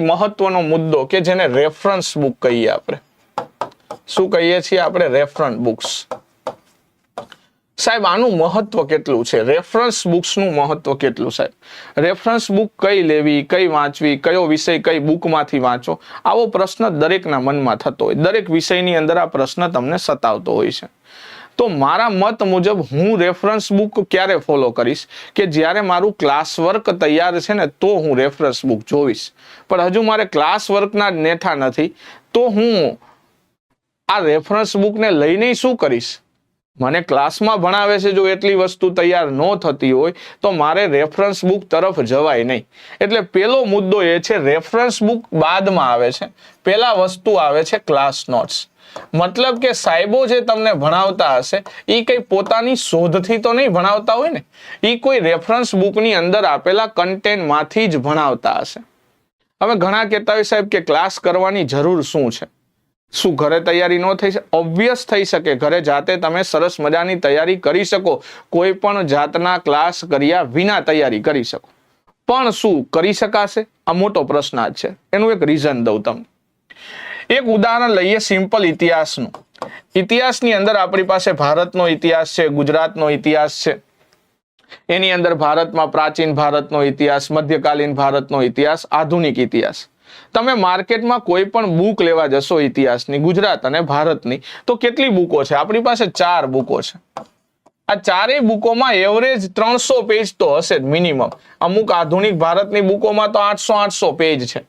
મહત્વનો મુદ્દો કે જેને રેફરન્સ બુક કહીએ આપણે. શું કહીએ છીએ આપણે? Reference books. સાહેબ, આનું મહત્વ કેટલું છે? રેફરન્સ બુક્સનું મહત્વ કેટલું સાહેબ? રેફરન્સ બુક કઈ લેવી, કઈ વાંચવી, કયો વિષય કઈ બુકમાંથી વાંચો? આવો પ્રશ્ન દરેકના મનમાં થતો હોય. દરેક વિષયની અંદર આ પ્રશ્ન તમને સતાવતો હોય છે. તો મારા મત મુજબ હું રેફરન્સ બુક ક્યારે ફોલો કરીશ? કે જ્યારે મારું ક્લાસ વર્ક તૈયાર છે ને, તો હું રેફરન્સ બુક જોઈશ પણ હજુ મારે ક્લાસ વર્કના નેઠા નથી. તો હું આ રેફરન્સ બુકને લઈને શું કરીશ? મને ક્લાસમાં ભણાવે છે જો એટલી વસ્તુ તૈયાર ન થતી હોય, તો મારે રેફરન્સ બુક તરફ જવાય નહીં. એટલે પેલો મુદ્દો એ છે રેફરન્સ બુક બાદમાં આવે છે. પેલા વસ્તુ આવે છે ક્લાસ નોટ્સ મતલબ કે સાહેબો જે તમને ભણાવતા હશે, એ કઈ પોતાની શોધથી તો નહીં ભણાવતા હોય ને? એ કોઈ રેફરન્સ બુકની અંદર આપેલા કન્ટેન્ટમાંથી જ ભણાવતા હશે. હવે ઘણા કહેતા હોય સાહેબ કે ક્લાસ કરવાની જરૂર શું છે? શું ઘરે તૈયારી ન થઈ શકે? ઓબ્વિયસ થઈ શકે. ઘરે જાતે તમે સરસ મજાની તૈયારી કરી શકો. કોઈ પણ જાતના ક્લાસ કર્યા વિના તૈયારી કરી શકો. પણ શું કરી શકાશે? આ મોટો પ્રશ્ન જ છે. એનું એક રીઝન દઉં તમને. એક ઉદાહરણ લઈએ સિમ્પલ ઇતિહાસનું. ઇતિહાસની અંદર આપણી પાસે ભારતનો ઇતિહાસ છે, ગુજરાતનો ઇતિહાસ છે. એની અંદર ભારતમાં પ્રાચીન ભારતનો ઇતિહાસ, મધ્યકાલીન ભારતનો ઇતિહાસ, આધુનિક ઇતિહાસ. તમે માર્કેટમાં કોઈ પણ બુક લેવા જશો ઇતિહાસની, ગુજરાત અને ભારતની, તો કેટલી બુકો છે? આપણી પાસે ચાર બુકો છે. આ ચારેય બુકોમાં એવરેજ ત્રણસો પેજ તો હશે જ મિનિમમ અમુક આધુનિક ભારતની બુકોમાં તો આઠસો આઠસો પેજ છે.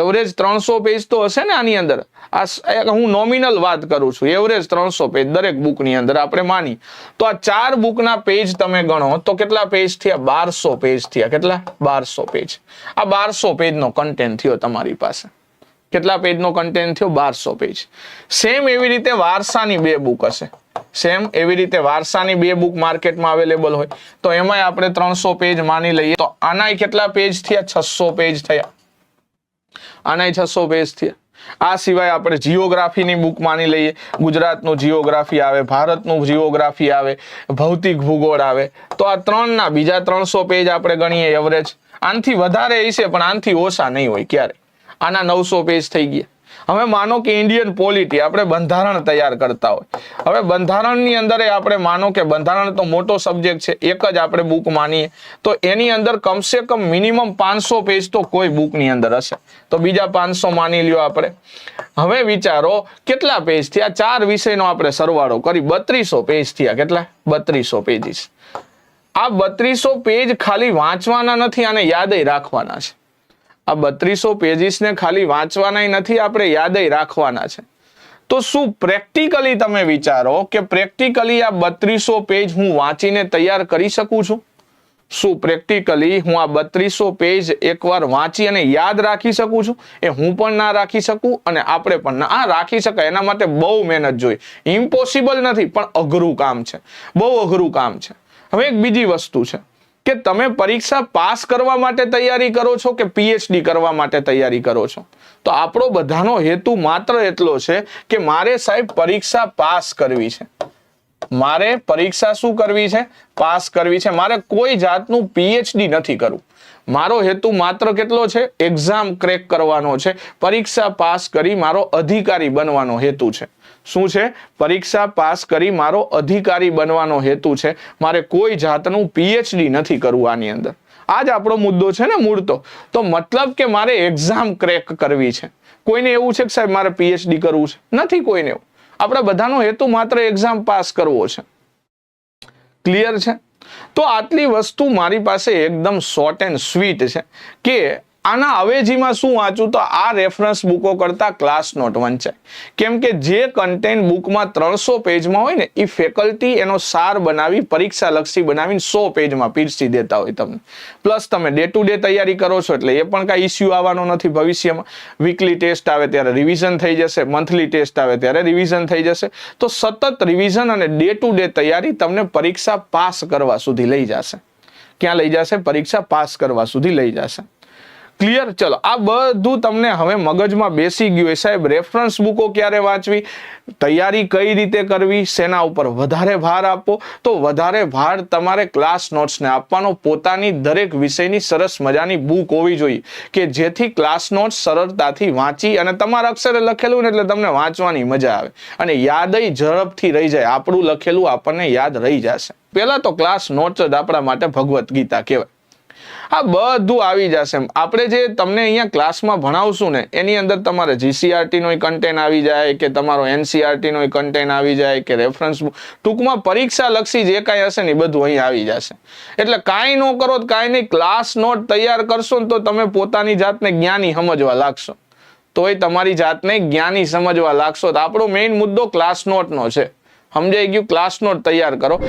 એવરેજ ત્રણસો પેજ તો હશે ને આની અંદર. આ હું નોમિનલ વાત કરું છું. એવરેજ ત્રણસો પેજ દરેક બુકની અંદર આપણે માની. તો આ ચાર બુકના પેજ તમે ગણો, તો કેટલા પેજ થયા? બારસો પેજ થયા. કેટલા? બારસો પેજ આ બારસો પેજનો કન્ટેન્ટ થયો તમારી પાસે. કેટલા પેજનો કન્ટેન્ટ થયો? બારસો પેજ સેમ એવી રીતે વારસાની બે બુક હશે. સેમ એવી રીતે વારસાની બે બુક માર્કેટમાં અવેલેબલ હોય. તો એમાંય આપણે ત્રણસો પેજ માની લઈએ. તો આનાય કેટલા પેજ થયા? છસો પેજ થયા. આનાય છસો પેજ થયા. આ સિવાય આપણે જીઓગ્રાફીની બુક માની લઈએ. ગુજરાતનું જીઓગ્રાફી આવે, ભારતનું જીઓગ્રાફી આવે, ભૌતિક ભૂગોળ આવે. તો આ ત્રણના, બીજા ત્રણસો પેજ આપણે ગણીએ એવરેજ આનથી વધારે હશે, પણ આનથી ઓછા નહીં હોય ક્યારે. આના નવસો પેજ થઈ ગયા. હવે માનો કે ઇન્ડિયન પોલિટી આપણે બંધારણ તૈયાર કરતા હોય. હવે બંધારણની અંદર આપણે માનો કે બંધારણ તો મોટો સબ્જેક્ટ છે, એક જ આપણે બુક માનીએ. તો એની અંદર કમસે કમ મિનિમમ પાંચસો પેજ તો કોઈ બુકની અંદર હશે. તો બીજા પાંચસો માની લ્યો આપણે. હવે વિચારો, કેટલા પેજ થયા? ચાર વિષયનો આપણે સરવાળો કરી, બત્રીસો પેજ થયા. કેટલા? બત્રીસો પેજીસ આ બત્રીસો પેજ ખાલી વાંચવાના નથી આને યાદ રાખવાના છે. આ બત્રીસો પેજીસને ખાલી વાંચવાના નથી, આપણે યાદય રાખવાના છે. તો શું પ્રેક્ટિકલી તમે વિચારો કે પ્રેક્ટિકલી આ બત્રીસો પેજ હું વાંચીને તૈયાર કરી શકું છું? શું પ્રેક્ટિકલી હું આ બત્રીસો પેજ એકવાર વાંચી અને યાદ રાખી શકું છું? એ હું પણ ના રાખી શકું અને આપણે પણ ના. આ રાખી શકાય, એના માટે બહુ મહેનત જોઈએ. ઇમ્પોસિબલ નથી, પણ અઘરું કામ છે. બહુ અઘરું કામ છે. હવે એક બીજી વસ્તુ છે. કે તમે પરીક્ષા પાસ કરવા માટે તૈયારી કરો છો કે પીએચડી કરવા માટે તૈયારી કરો છો? તો આપણો બધાનો હેતુ માત્ર એટલો છે કે મારે સાહેબ પરીક્ષા પાસ કરવી છે. મારે પરીક્ષા શું કરવી છે? પાસ કરવી છે. મારે કોઈ જાતનું પીએચડી નથી કરવું. મારો હેતુ માત્ર કેટલો છે? એક્ઝામ ક્રેક કરવાનો છે. પરીક્ષા પાસ કરી મારો અધિકારી બનવાનો હેતુ છે. શું છે? પરીક્ષા પાસ કરી મારો અધિકારી બનવાનો હેતુ છે. મારે કોઈ જાતનું પીએચડી નથી કરવું આની અંદર. આ જ આપણો મુદ્દો છે ને મૂળ તો મતલબ કે મારે એક્ઝામ ક્રેક કરવી છે. કોઈને એવું છે કે સાહેબ મારે પીએચડી કરવું છે? નથી કોઈને એવું. આપણે બધાનો હેતુ માત્ર એક્ઝામ પાસ કરવો છે. ક્લિયર છે? તો આટલી વસ્તુ મારી પાસે એકદમ શોર્ટ એન્ડ સ્વીટ છે કે આના અવેજીમાં શું વાંચું તો આ રેફરન્સ બુકો કરતા ક્લાસ નોટ વંચાય કેમ કે જે કન્ટેન્ટ બુકમાં ત્રણસો પેજમાં હોય ને એ ફેકલ્ટી એનો સાર બનાવી પરીક્ષા લક્ષી બનાવીને સો પેજમાં પીરસી દેતા હોય તમને. પ્લસ તમે ડે ટુ ડે તૈયારી કરો છો એટલે એ પણ કાંઈ ઇસ્યુ આવવાનો નથી ભવિષ્યમાં. વીકલી ટેસ્ટ આવે ત્યારે રિવિઝન થઈ જશે મંથલી ટેસ્ટ આવે ત્યારે રિવિઝન થઈ જશે. તો સતત રિવિઝન અને ડે ટુ ડે તૈયારી તમને પરીક્ષા પાસ કરવા સુધી લઈ જશે. ક્યાં લઈ જશે? પરીક્ષા પાસ કરવા સુધી લઈ જશે. ક્લિયર ચલો, આ બધું તમને હવે મગજમાં બેસી ગયું એ સાહેબ રેફરન્સ બુકો ક્યારે વાંચવી? તૈયારી કઈ રીતે કરવી? શેના ઉપર વધારે ભાર આપો તો વધારે ભાર તમારે ક્લાસ નોટ્સને આપવાનો. પોતાની દરેક વિષયની સરસ મજાની બુક હોવી જોઈએ કે જેથી ક્લાસ નોટ્સ સરળતાથી વાંચી અને તમારા અક્ષરે લખેલું ને એટલે તમને વાંચવાની મજા આવે. અને યાદય ઝડપથી રહી જાય. આપણું લખેલું આપણને યાદ રહી જશે. પહેલાં તો ક્લાસ નોટ્સ જ આપણા માટે ભગવદ્ ગીતા કહેવાય. આ બધું આવી જશે આપણે જે તમને અહીંયા ક્લાસમાં ભણાવશું ને, એની અંદર તમારે જીસીઆરટીનો કન્ટેન્ટ આવી જાય કે તમારો એનસીઆરટીનો કન્ટેન્ટ આવી જાય કે રેફરન્સ ટૂંકમાં પરીક્ષા લક્ષી જે કાંઈ હશે ને એ બધું અહીં આવી જશે. એટલે કાંઈ ન કરો તો કાંઈ નહીં, ક્લાસ નોટ તૈયાર કરશો ને તો તમે પોતાની જાતને જ્ઞાની સમજવા લાગશો. તોય તમારી જાતને જ્ઞાની સમજવા લાગશો. તો આપણો મેઇન મુદ્દો ક્લાસ નોટનો છે. સમજાઈ ગયું? ક્લાસ નોટ તૈયાર કરો.